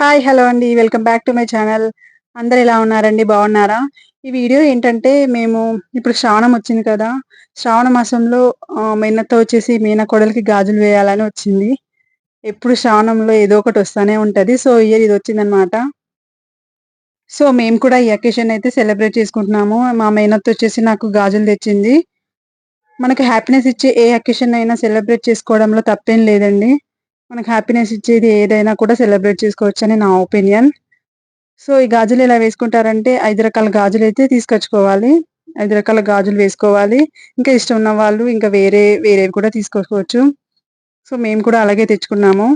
Hi hello అండి. Welcome back to my channel అందరు ఎలా ఉన్నారండి? బాగున్నారా? ఈ వీడియో ఏంటంటే మేము ఇప్పుడు శ్రావణం వచ్చింది కదా. శ్రావణ మాసంలో మెన్నతో వచ్చేసి మీన కొడలికి గాజులు వేయాలని వచ్చింది. ఎప్పుడు శ్రావణంలో ఏదో ఒకటి వస్తూనే ఉంటుంది. సో ఇయర్ ఇది వచ్చిందనమాట సో మేము కూడా ఈ అకేషన్ అయితే సెలబ్రేట్ చేసుకుంటున్నాము. మా మేనత్ వచ్చేసి నాకు గాజులు తెచ్చింది. మనకు హ్యాపీనెస్ ఇచ్చే ఏ అకేషన్ అయినా సెలబ్రేట్ చేసుకోవడంలో తప్పేం లేదండి. మనకు హ్యాపీనెస్ ఇచ్చేది ఏదైనా కూడా సెలబ్రేట్ చేసుకోవచ్చు అని నా ఒపీనియన్ సో ఈ గాజులు ఎలా వేసుకుంటారంటే ఐదు రకాల గాజులు అయితే తీసుకొచ్చుకోవాలి. ఐదు రకాల గాజులు వేసుకోవాలి. ఇంకా ఇష్టం ఉన్న వాళ్ళు ఇంకా వేరే వేరేవి కూడా తీసుకోవచ్చు. సో మేము కూడా అలాగే తెచ్చుకున్నాము.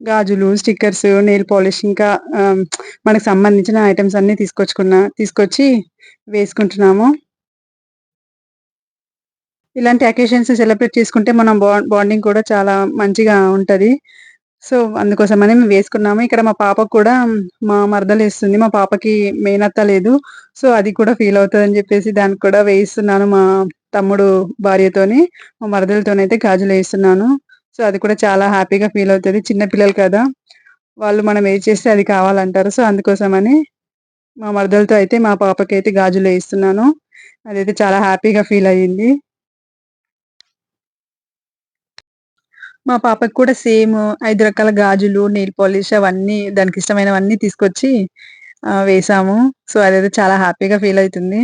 గాజులు స్టిక్కర్స్ నెయిల్ పాలిష్ ఇంకా మనకు సంబంధించిన ఐటమ్స్ అన్నీ తీసుకొచ్చుకున్నా తీసుకొచ్చి వేసుకుంటున్నాము. ఇలాంటి అకేషన్స్ సెలబ్రేట్ చేసుకుంటే మనం బాండింగ్ కూడా చాలా మంచిగా ఉంటది. సో అందుకోసమని మేము వేసుకున్నాము. ఇక్కడ మా పాప కూడా మా మరదలు వేస్తుంది. మా పాపకి మేనత్త లేదు. సో అది కూడా ఫీల్ అవుతుంది అని చెప్పేసి దానికి కూడా వేయిస్తున్నాను మా తమ్ముడు భార్యతోని. మా మరదలతోనైతే గాజులు వేస్తున్నాను. సో అది కూడా చాలా హ్యాపీగా ఫీల్ అవుతుంది. చిన్నపిల్లలు కదా. వాళ్ళు మనం ఏది చేస్తే అది కావాలంటారు. సో అందుకోసమని మా మరదలతో అయితే మా పాపకి అయితే గాజులు వేస్తున్నాను అదైతే చాలా హ్యాపీగా ఫీల్ అయ్యింది. మా పాపకి కూడా సేమ్ ఐదు రకాల గాజులు నెయిల్ పాలిష్ అవన్నీ దానికి ఇష్టమైనవన్నీ తీసుకొచ్చి వేసాము. సో అదైతే చాలా హ్యాపీగా ఫీల్ అవుతుంది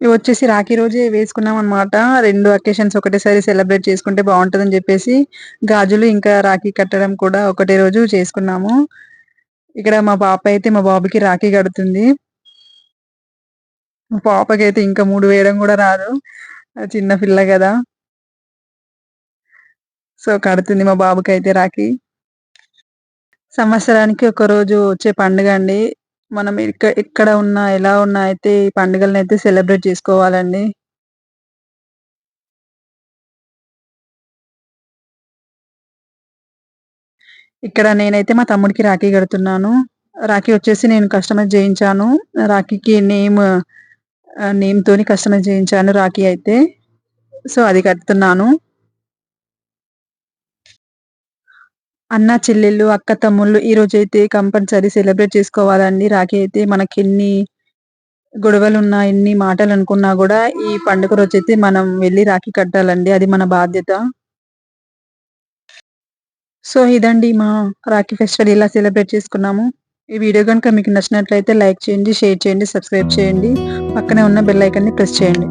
ఇవి వచ్చేసి రాఖీ రోజే వేసుకున్నాం అనమాట రెండు అకేషన్స్ ఒకటేసారి సెలబ్రేట్ చేసుకుంటే బాగుంటుందని చెప్పేసి గాజులు ఇంకా రాఖీ కట్టడం కూడా ఒకటే రోజు చేసుకున్నాము. ఇక్కడ మా పాప అయితే మా బాబుకి రాఖీ కడుతుంది. మా పాపకి అయితే ఇంకా మూడు వేయడం కూడా రాదు. చిన్న పిల్ల కదా. సో కడుతుంది మా బాబుకి అయితే రాఖీ. సంవత్సరానికి ఒక రోజు వచ్చే పండుగ అండి. మనం ఇక్కడ ఎక్కడ ఉన్నా ఎలా ఉన్నా అయితే ఈ పండుగలను అయితే సెలబ్రేట్ చేసుకోవాలండి. ఇక్కడ నేనైతే మా తమ్ముడికి రాఖీ కడుతున్నాను. రాఖీ వచ్చేసి నేను కస్టమైజ్ చేయించాను. రాఖీకి నేమ్ నేమ్తోని కస్టమైజ్ చేయించాను రాఖీ అయితే. సో అది కడుతున్నాను. అన్న చెల్లెళ్ళు అక్క తమ్ముళ్ళు ఈ రోజు అయితే కంపల్సరీ సెలబ్రేట్ చేసుకోవాలండి. రాఖీ అయితే మనకి ఎన్ని గొడవలు ఉన్నా ఎన్ని మాటలు అనుకున్నా కూడా ఈ పండుగ రోజు అయితే మనం వెళ్ళి రాఖీ కట్టాలండి. అది మన బాధ్యత. సో ఇదండి మా రాఖీ ఫెస్టివల్ ఇలా సెలబ్రేట్ చేసుకున్నాము. ఈ వీడియో కనుక మీకు నచ్చినట్లయితే లైక్ చేయండి షేర్ చేయండి సబ్స్క్రైబ్ చేయండి. పక్కనే ఉన్న బెల్ ఐకన్ని ప్రెస్ చేయండి.